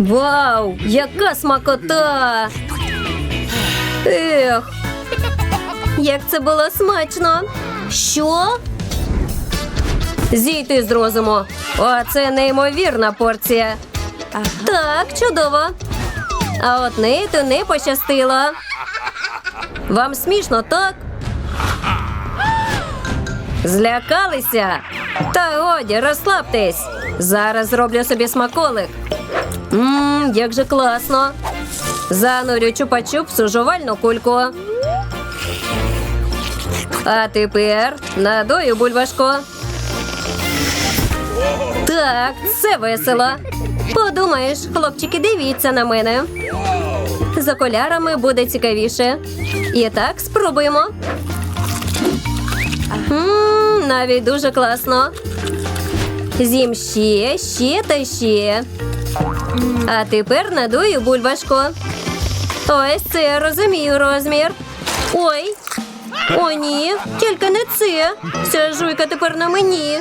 Вау, яка смакота! Ех, як це було смачно! Що? Зійти з розуму. О, це неймовірна порція. Так, чудово. А от Нейту не пощастило. Вам смішно, так? Злякалися? Та годі, розслабтесь. Зараз зроблю собі смаколик. Ммм, як же класно. Занурю чупа-чупс у жувальну кульку. А тепер надую бульбашку. Так, це весело. Подумаєш, хлопчики, дивіться на мене. З окулярами буде цікавіше. І так, спробуємо. Ммм, навіть дуже класно. З'їм ще, ще та ще. А тепер надую бульбашку. Ось це розумію розмір. Ой. О, ні, тільки не це. Ця жуйка тепер на мені.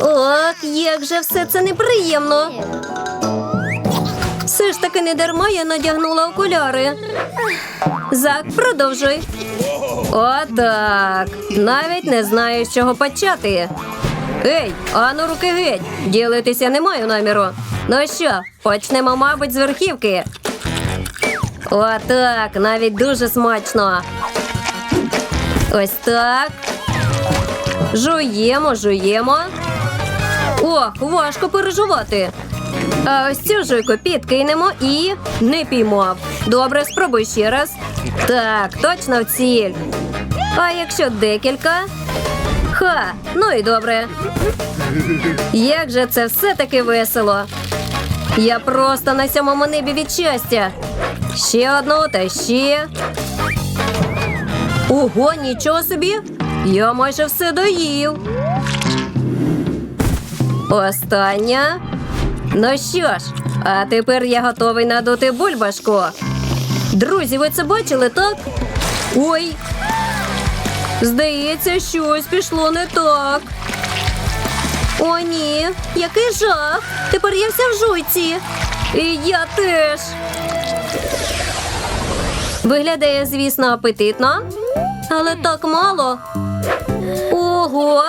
Ох, як же все це неприємно. Все ж таки не дарма я надягнула окуляри. Зак, продовжуй. Отак. Навіть не знаю, з чого почати. Ей, ану руки геть. Ділитися не маю наміру. Ну що, почнемо, мабуть, з верхівки. Отак, навіть дуже смачно. Ось так. Жуємо, жуємо. Ох, важко пережувати. А ось цю жуйку підкинемо і не піймав. Добре, спробуй ще раз. Так, точно в ціль. А якщо декілька? Ха, ну і добре. Як же це все-таки весело. Я просто на сьомому небі від щастя. Ще одну та ще. Ого, нічого собі. Я майже все доїв. Остання. Ну що ж, а тепер я готовий надути бульбашку. Друзі, ви це бачили, так? Ой. Здається, щось пішло не так. О, ні, який жах. Тепер я вся в жуйці. І я теж. Виглядає, звісно, апетитно, але так мало. Ого!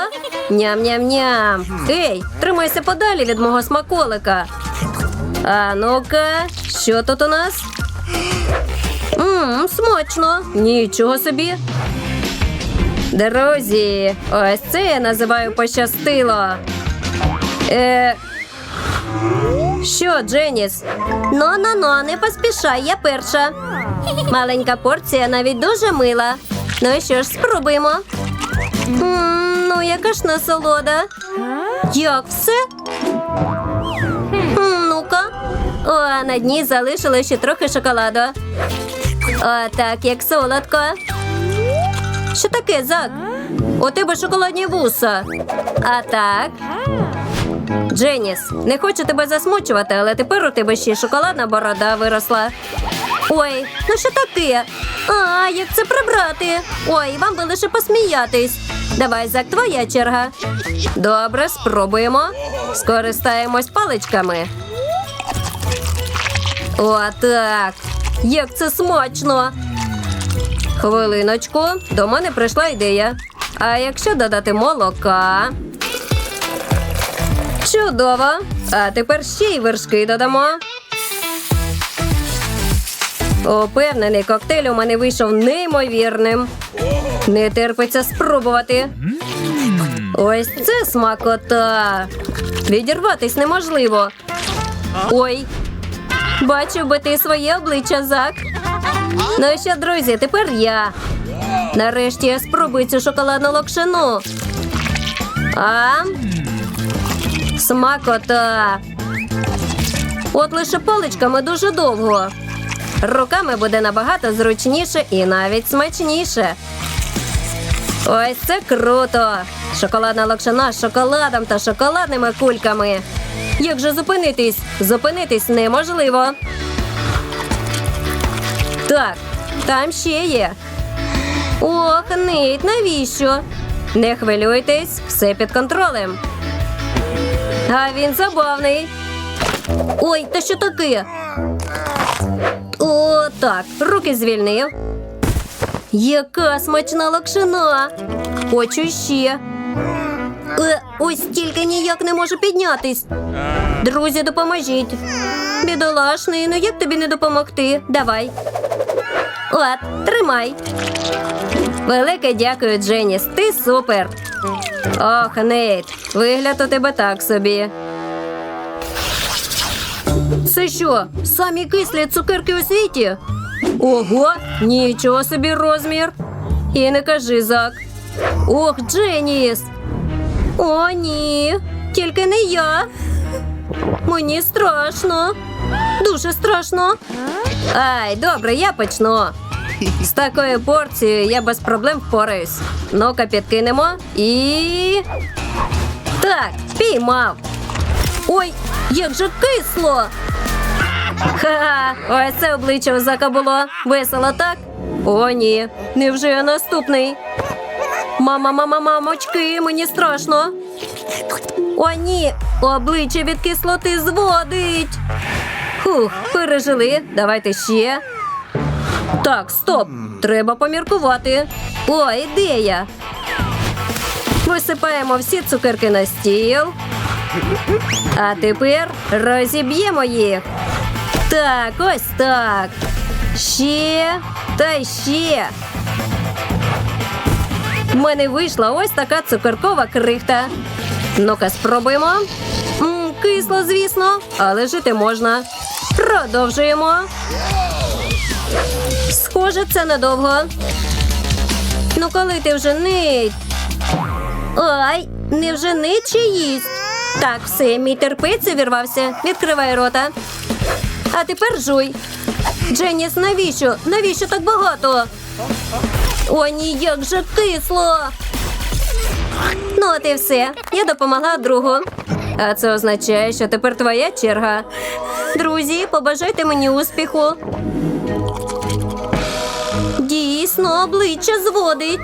Ням-ням-ням. Ей, тримайся подалі від мого смаколика. А ну-ка, що тут у нас? Ммм, смачно. Нічого собі. Друзі, ось це я називаю пощастило. Е... Що, Дженіс? Ну-ну-ну, не поспішай, я перша. Маленька порція навіть дуже мила. Ну що ж, спробуємо. М, ну, яка ж насолода. Як все? М, Ну-ка. О, на дні залишилось ще трохи шоколаду. О, так, як солодко. Що таке, Зак? У тебе шоколадні вуса. А так. Дженіс, не хочу тебе засмучувати, але тепер у тебе ще шоколадна борода виросла. Ой, ну що таке? А, як це прибрати? Ой, вам би лише посміятись. Давай, Зак, твоя черга. Добре, спробуємо. Скористаємось паличками. О, так. Як це смачно. Хвилиночку, до мене прийшла ідея. А якщо додати молока? Чудово. А тепер ще й вершки додамо. Упевнений, коктейль у мене вийшов неймовірним. Не терпиться спробувати. Ось це смакота. Відірватись неможливо. Ой. Бачив би ти своє обличчя, Зак. Ну що, друзі, тепер я. Нарешті я спробую цю шоколадну локшину. А? Смакота. От лише паличками дуже довго. Руками буде набагато зручніше і навіть смачніше. Ось це круто! Шоколадна локшина з шоколадом та шоколадними кульками. Як же зупинитись? Зупинитись неможливо. Так, там ще є. Ох, Нейт, навіщо? Не хвилюйтесь, все під контролем. А він забавний. Ой, та що таке? О, так, руки звільнив. Яка смачна локшина. Хочу ще. Е, ось тільки ніяк не можу піднятись. Друзі, допоможіть. Бідолашний, ну як тобі не допомогти? Давай. От, тримай. Велике дякую, Дженіс. Ти супер. Ох, Нейт, вигляд у тебе так собі. Це що, самі кислі цукерки у світі? Ого, нічого собі розмір. І не кажи зак. Ох, Дженіс. О, ні, тільки не я. Мені страшно. Дуже страшно. Ай, добре, я почну. З такою порцією я без проблем впораюсь. Ну-ка, підкинемо і. Так, піймав. Ой, як же кисло. Ха-ха, ось це обличчя у зака було. Весело, так? О, ні. Невже я наступний? Мама, мама, мамочки, мені страшно. О, ні, обличчя від кислоти зводить. Фух, пережили. Давайте ще. Так, стоп. Треба поміркувати. О, ідея. Висипаємо всі цукерки на стіл. А тепер розіб'ємо їх. Так, ось так. Ще та ще. В мене вийшла ось така цукеркова крихта. Ну-ка, спробуємо. М, кисло, звісно, але жити можна. Продовжуємо. Схоже, це недовго. Ну, коли ти вже нить? Ай, не вже нить чи їсть? Так, все, мій терпець увірвався. Відкривай рота. А тепер жуй. Дженіс, навіщо? Навіщо так багато? О, ні, як же кисло. Ну, от і все. Я допомогла другу. А це означає, що тепер твоя черга. Друзі, побажайте мені успіху. Дійсно, обличчя зводить.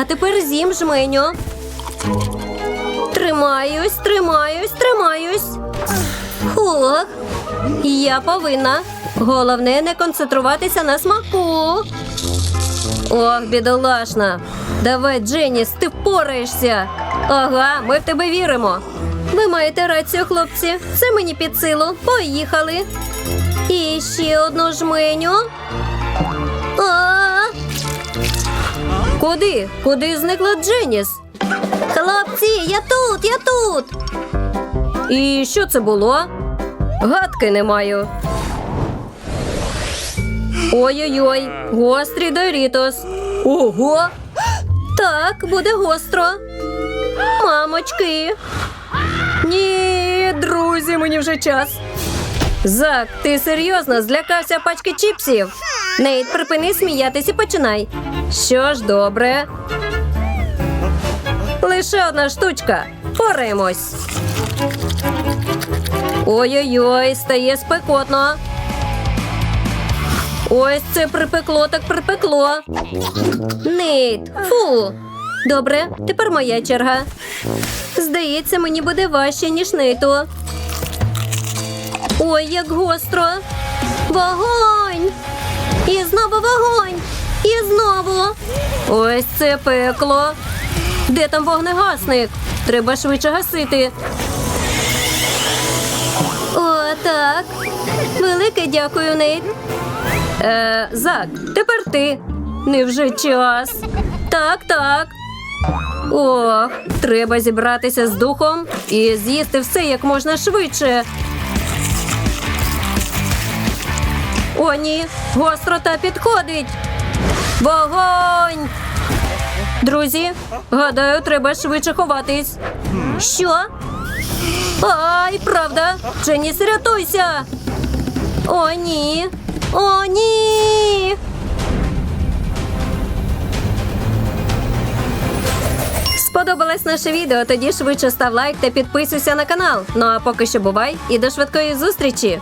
А тепер зім жменю. Тримаюсь, тримаюсь, тримаюсь. Хух. Я повинна. Головне не концентруватися на смаку. Ох, бідолашна. Давай, Дженіс, ти впораєшся. Ага, ми в тебе віримо. Ви маєте рацію, хлопці. Це мені під силу. Поїхали. І ще одну жменю. А! Куди? Куди зникла Дженіс? Хлопці, я тут, я тут. І що це було? Гадки не маю. Ой-ой-ой, гострий Дорітос. Ого! Так, буде гостро. Мамочки. Ні, друзі, мені вже час. Зак, ти серйозно злякався пачки чіпсів? Нейт, припини сміятись і починай. Що ж, добре. Лише одна штучка. Пораємось. Ой-ой-ой, стає спекотно. Ось це припекло, так припекло. Нейт, фу. Добре, тепер моя черга. Здається, мені буде важче, ніж нейту. Ой, як гостро. Вогонь! І знову вогонь! Знову. Ось це пекло. Де там вогнегасник? Треба швидше гасити. О, так. Велике дякую, Нейт. Е, Зак, тепер ти. Невже час? Так, так. Ох, треба зібратися з духом і з'їсти все як можна швидше. О, ні, гострота підходить. Вогонь! Друзі, гадаю, треба швидше ховатись. Що? Ай, правда. Дженіс, рятуйся. О, ні. О, ні. Сподобалось наше відео? Тоді швидше став лайк та підписуйся на канал. Ну а поки що бувай і до швидкої зустрічі!